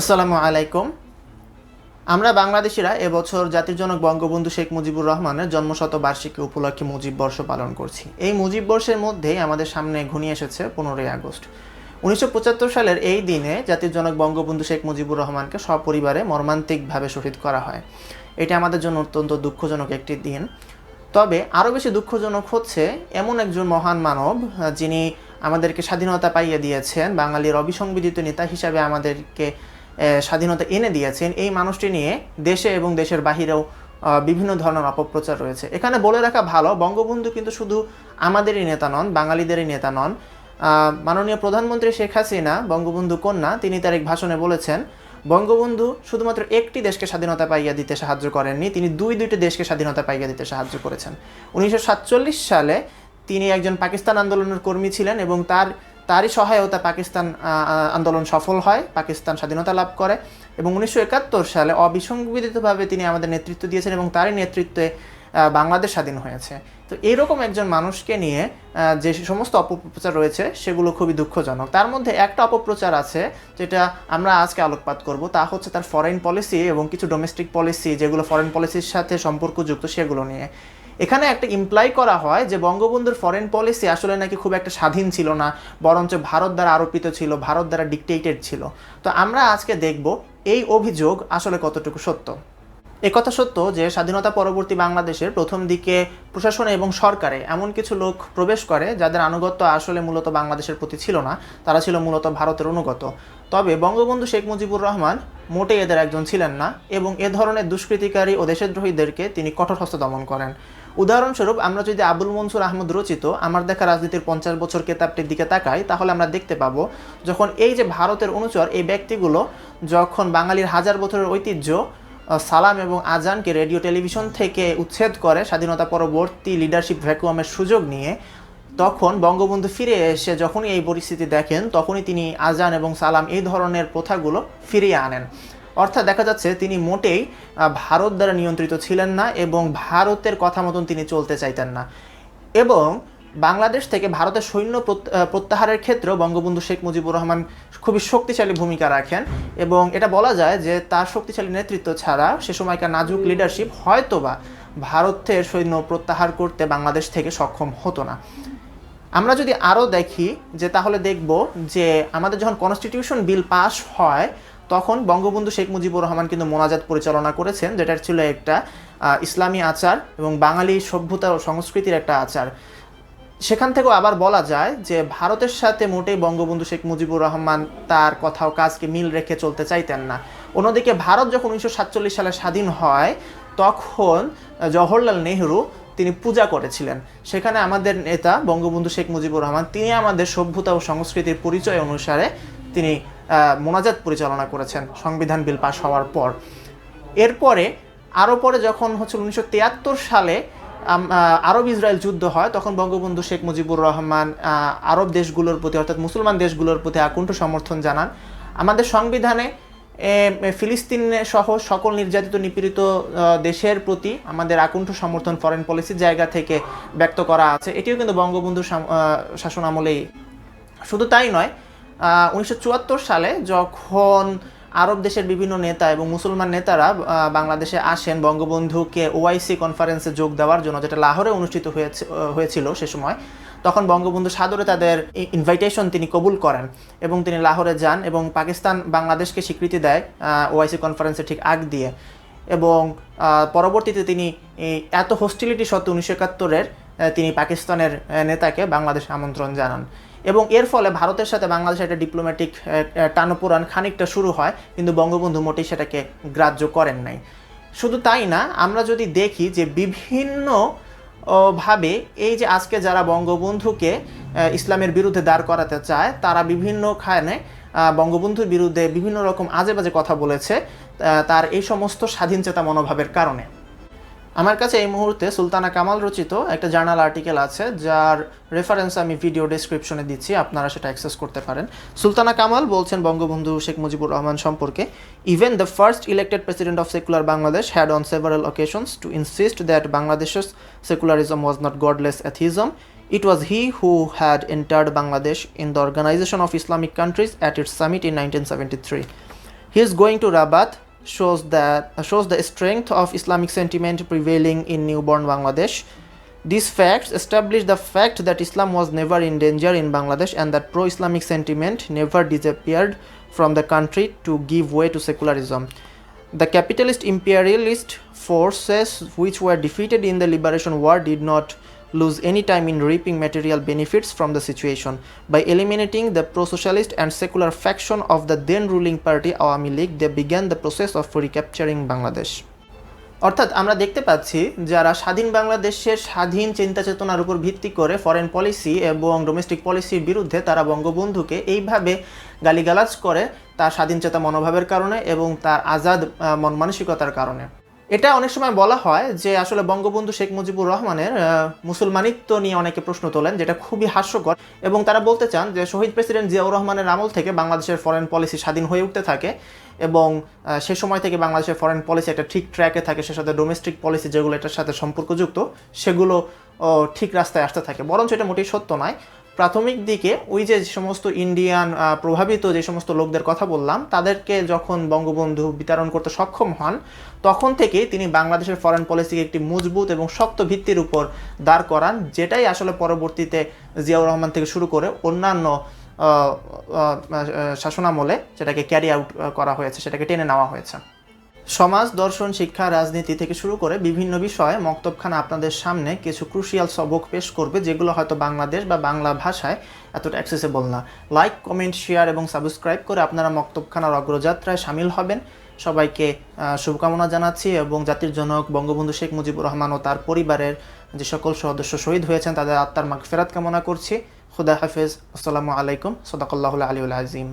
আসসালামু আলাইকুম। আমরা বাংলাদেশিরা এবছর জাতির জনক বঙ্গবন্ধু শেখ মুজিবুর রহমানের জন্মশতবার্ষিকী উপলক্ষে মুজিব বর্ষ পালন করছি। এই মুজিব বর্ষের মধ্যেই আমাদের সামনে ঘনিয়ে এসেছে পনেরোই আগস্ট। উনিশশো পঁচাত্তর সালের এই দিনে জাতির জনক বঙ্গবন্ধু শেখ মুজিবুর রহমানকে সপরিবারে মর্মান্তিকভাবে শহীদ করা হয়। এটা আমাদের জন্য অত্যন্ত দুঃখজনক একটি দিন। তবে আরও বেশি দুঃখজনক হচ্ছে এমন একজন মহান মানব, যিনি আমাদেরকে স্বাধীনতা পাইয়ে দিয়েছেন, বাঙালির অবিসংবিদিত নেতা হিসাবে আমাদেরকে স্বাধীনতা এনে দিয়েছেন, এই মানুষটি নিয়ে দেশে এবং দেশের বাহিরেও বিভিন্ন ধরনের অপপ্রচার রয়েছে। এখানে বলে রাখা ভালো, বঙ্গবন্ধু কিন্তু শুধু আমাদেরই নেতা নন, বাঙালিদেরই নেতা নন। মাননীয় প্রধানমন্ত্রী শেখ হাসিনা, বঙ্গবন্ধু কন্যা, তিনি তার এক ভাষণে বলেছেন, বঙ্গবন্ধু শুধুমাত্র একটি দেশকে স্বাধীনতা পাইয়া দিতে সাহায্য করেননি, তিনি দুই দুইটি দেশকে স্বাধীনতা পাইয়া দিতে সাহায্য করেছেন। উনিশশো সাতচল্লিশ সালে তিনি একজন পাকিস্তান আন্দোলনের কর্মী ছিলেন এবং তার তারই সহায়তা পাকিস্তান আন্দোলন সফল হয়, পাকিস্তান স্বাধীনতা লাভ করে এবং উনিশশো একাত্তর সালে অবিসংবিদিতভাবে তিনি আমাদের নেতৃত্ব দিয়েছেন এবং তারই নেতৃত্বে বাংলাদেশ স্বাধীন হয়েছে। তো এরকম একজন মানুষকে নিয়ে যে সমস্ত অপপ্রচার রয়েছে, সেগুলো খুবই দুঃখজনক। তার মধ্যে একটা অপপ্রচার আছে, যেটা আমরা আজকে আলোকপাত করব, তা হচ্ছে তার ফরেন পলিসি এবং কিছু ডোমেস্টিক পলিসি যেগুলো ফরেন পলিসির সাথে সম্পর্কযুক্ত, সেগুলো নিয়ে। এখানে একটা ইমপ্লাই করা হয় যে বঙ্গবন্ধুর ফরেন পলিসি আসলে নাকি খুব একটা স্বাধীন ছিল না, বরঞ্চ ভারত দ্বারা আরোপিত ছিল, ভারত দ্বারা ডিকটেটেড ছিল। তো আমরা আজকে দেখব এই অভিযোগ আসলে কতটুকু সত্য। একথা সত্য যে স্বাধীনতা পরবর্তী বাংলাদেশের প্রথম দিকে প্রশাসনে এবং সরকারে এমন কিছু লোক প্রবেশ করে যাদের আনুগত্য আসলে মূলত বাংলাদেশের প্রতি ছিল না, তারা ছিল মূলত ভারতের অনুগত। তবে বঙ্গবন্ধু শেখ মুজিবুর রহমান মোটেই এদের একজন ছিলেন না এবং এ ধরনের দুষ্কৃতিকারী ও দেশদ্রোহীদেরকে তিনি কঠোর হস্ত দমন করেন। উদাহরণস্বরূপ, আমরা যদি আবুল মনসুর আহমদ রচিত আমার দেখা রাজনীতির পঞ্চাশ বছর কেতাবটির দিকে তাকাই, তাহলে আমরা দেখতে পাবো যখন এই যে ভারতের অনুচর, এই ব্যক্তিগুলো যখন বাঙালির হাজার বছরের ঐতিহ্য সালাম এবং আজানকে রেডিও, টেলিভিশন থেকে উচ্ছেদ করে স্বাধীনতা পরবর্তী লিডারশিপ ভ্যাকুয়ামের সুযোগ নিয়ে, তখন বঙ্গবন্ধু ফিরে এসে যখনই এই পরিস্থিতি দেখেন, তখনই তিনি আজান এবং সালাম এই ধরনের প্রথাগুলো ফিরিয়ে আনেন। অর্থাৎ দেখা যাচ্ছে তিনি মোটেই ভারত দ্বারা নিয়ন্ত্রিত ছিলেন না এবং ভারতের কথা মতন তিনি চলতে চাইতেন না। এবং বাংলাদেশ থেকে ভারতের সৈন্য প্রত- প্রত্যাহারের ক্ষেত্রেও বঙ্গবন্ধু শেখ মুজিবুর রহমান খুবই শক্তিশালী ভূমিকা রাখেন এবং এটা বলা যায় যে তার শক্তিশালী নেতৃত্ব ছাড়া সে সময়কার নাজুক লিডারশিপ হয়তোবা ভারতের সৈন্য প্রত্যাহার করতে বাংলাদেশ থেকে সক্ষম হতো না। আমরা যদি আরও দেখি যে তাহলে দেখব যে আমাদের যখন কনস্টিটিউশন বিল পাস হয় তখন বঙ্গবন্ধু শেখ মুজিবুর রহমান কিন্তু মোনাজাত পরিচালনা করেছেন যেটা ছিল একটা ইসলামী আচার এবং বাঙালি সভ্যতা ও সংস্কৃতির একটা আচার। সেখান থেকেও আবার বলা যায় যে, ভারতের সাথে মোটেই বঙ্গবন্ধু শেখ মুজিবুর রহমান তার কথাও কাজকে মিল রেখে চলতে চাইতেন না। অন্যদিকে ভারত যখন উনিশশো সাতচল্লিশ সালে স্বাধীন হয়, তখন জওহরলাল নেহরু তিনি পূজা করেছিলেন। সেখানে আমাদের নেতা বঙ্গবন্ধু শেখ মুজিবুর রহমান, তিনি আমাদের সভ্যতা ও সংস্কৃতির পরিচয় অনুসারে তিনি মোনাজাত পরিচালনা করেছেন। সংবিধান বিল পাশ হওয়ার পর। এরপরে আরও পরে যখন হচ্ছে উনিশশো তিয়াত্তর সালে আরব ইসরায়েল যুদ্ধ হয়, তখন বঙ্গবন্ধু শেখ মুজিবুর রহমান আরব দেশগুলোর প্রতি, অর্থাৎ মুসলমান দেশগুলোর প্রতি আকুণ্ঠ সমর্থন জানান। আমাদের সংবিধানে ফিলিস্তিন সহ সকল নির্যাতিত, নিপীড়িত দেশের প্রতি আমাদের আকুণ্ঠ সমর্থন ফরেন পলিসির জায়গা থেকে ব্যক্ত করা আছে। এটিও কিন্তু বঙ্গবন্ধু শাসন আমলেই শুধু তাই নয় উনিশশো চুয়াত্তর সালে যখন আরব দেশের বিভিন্ন নেতা এবং মুসলমান নেতারা বাংলাদেশে আসেন, বঙ্গবন্ধুকে ওআইসি কনফারেন্সে যোগ দেওয়ার জন্য, যেটা লাহোরে অনুষ্ঠিত হয়েছে হয়েছিল সে সময়, তখন বঙ্গবন্ধু সাদরে তাদের ইনভাইটেশন তিনি কবুল করেন এবং তিনি লাহোরে যান এবং পাকিস্তান বাংলাদেশকে স্বীকৃতি দেয় ওআইসি কনফারেন্সে ঠিক আগ দিয়ে। এবং পরবর্তীতে তিনি এত হোস্টিলিটি সত্ত্বে উনিশশো একাত্তরের তিনি পাকিস্তানের নেতাকে বাংলাদেশ আমন্ত্রণ জানান। এবং এর ফলে ভারতের সাথে বাংলাদেশের একটা ডিপ্লোম্যাটিক টানপুরান খানিকটা শুরু হয়, কিন্তু বঙ্গবন্ধু মোটেই সেটাকে গ্রাহ্য করেন নাই। শুধু তাই না, আমরা যদি দেখি যে বিভিন্ন ভাবে এই যে আজকে যারা বঙ্গবন্ধুকে ইসলামের বিরুদ্ধে দাঁড় করাতে চায়, তারা বিভিন্ন খানে বঙ্গবন্ধুর বিরুদ্ধে বিভিন্ন রকম আজে বাজে কথা বলেছে তার এই সমস্ত স্বাধীনচেতা মনোভাবের কারণে। আমার কাছে এই মুহূর্তে সুলতানা কামাল রচিত একটা জার্নাল আর্টিকেল আছে, যার রেফারেন্স আমি ভিডিও ডেসক্রিপশনে দিচ্ছি, আপনারা সেটা অ্যাক্সেস করতে পারেন সুলতানা কামাল বলছেন বঙ্গবন্ধু শেখ মুজিবুর রহমান সম্পর্কে even the first elected president of secular Bangladesh had on several occasions to insist that বাংলাদেশের secularism was not godless atheism It was he who had entered Bangladesh in the Organization of Islamic Countries at its summit in 1973. His going to Rabat shows that uh, shows the strength of Islamic sentiment prevailing in newborn Bangladesh. These facts establish the fact that Islam was never in danger in Bangladesh and that pro-Islamic sentiment never disappeared from the country to give way to secularism. The capitalist imperialist forces which were defeated in the liberation war did not lose any time in reaping material benefits from the situation by eliminating the pro-socialist and secular faction of the then ruling party Awami League they began the process of recapturing Bangladesh অর্থাৎ আমরা দেখতে পাচ্ছি যারা স্বাধীন বাংলাদেশের স্বাধীন চিন্তা চেতনার উপর ভিত্তি করে ফরেন পলিসি এবং ডোমেস্টিক পলিসির বিরুদ্ধে তারা বঙ্গবন্ধুকে এইভাবে গালিগালাজ করে তার স্বাধীন চেতা মনোভাবের কারণে এবং তার আজাদ মন মানসিকতার কারণে এটা অনেক সময় বলা হয় যে আসলে বঙ্গবন্ধু শেখ মুজিবুর রহমানের মুসলমানিত্ব নিয়ে অনেকে প্রশ্ন তোলেন, যেটা খুবই হাস্যকর। এবং তারা বলতে চান যে শহীদ প্রেসিডেন্ট জিয়াউর রহমানের আমল থেকে বাংলাদেশের ফরেন পলিসি স্বাধীন হয়ে উঠতে থাকে এবং সে সময় থেকে বাংলাদেশের ফরেন পলিসি একটা ঠিক ট্র্যাকে থাকে, সে সাথে ডোমেস্টিক পলিসি যেগুলো এটার সাথে সম্পর্কযুক্ত, সেগুলো ঠিক রাস্তায় আসতে থাকে। বরঞ্চ এটা মোটেই সত্য নয়। প্রাথমিক দিকে ওই যে সমস্ত ইন্ডিয়ান প্রভাবিত যে সমস্ত লোকদের কথা বললাম, তাদেরকে যখন বঙ্গবন্ধু বিতরণ করতে সক্ষম হন, তখন থেকেই তিনি বাংলাদেশের ফরেন পলিসিকে একটি মজবুত এবং শক্ত ভিত্তির উপর দাঁড় করান, যেটাই আসলে পরবর্তীতে জিয়াউর রহমান থেকে শুরু করে অন্যান্য শাসনামলে সেটাকে ক্যারি আউট করা হয়েছে, সেটাকে টেনে নেওয়া হয়েছে। সমাজ, দর্শন, শিক্ষা, রাজনীতি থেকে শুরু করে বিভিন্ন বিষয়ে মক্তবখানা আপনাদের সামনে কিছু ক্রুশিয়াল সবক পেশ করবে, যেগুলো হয়তো বাংলাদেশ বা বাংলা ভাষায় এতটা অ্যাক্সেসেবল না। লাইক কমেন্ট শেয়ার এবং সাবস্ক্রাইব করে আপনারা মক্তবখানার অগ্রযাত্রায় সামিল হবেন। সবাইকে শুভকামনা জানাচ্ছি এবং জাতির জনক বঙ্গবন্ধু শেখ মুজিবুর রহমান ও তার পরিবারের যে সকল সদস্য শহীদ হয়েছেন, তাদের আত্মার মাগফেরাত কামনা করছি। খুদা হাফেজ। আসসালামু আলাইকুম। সদাকল্লাহুল আলী আজিম।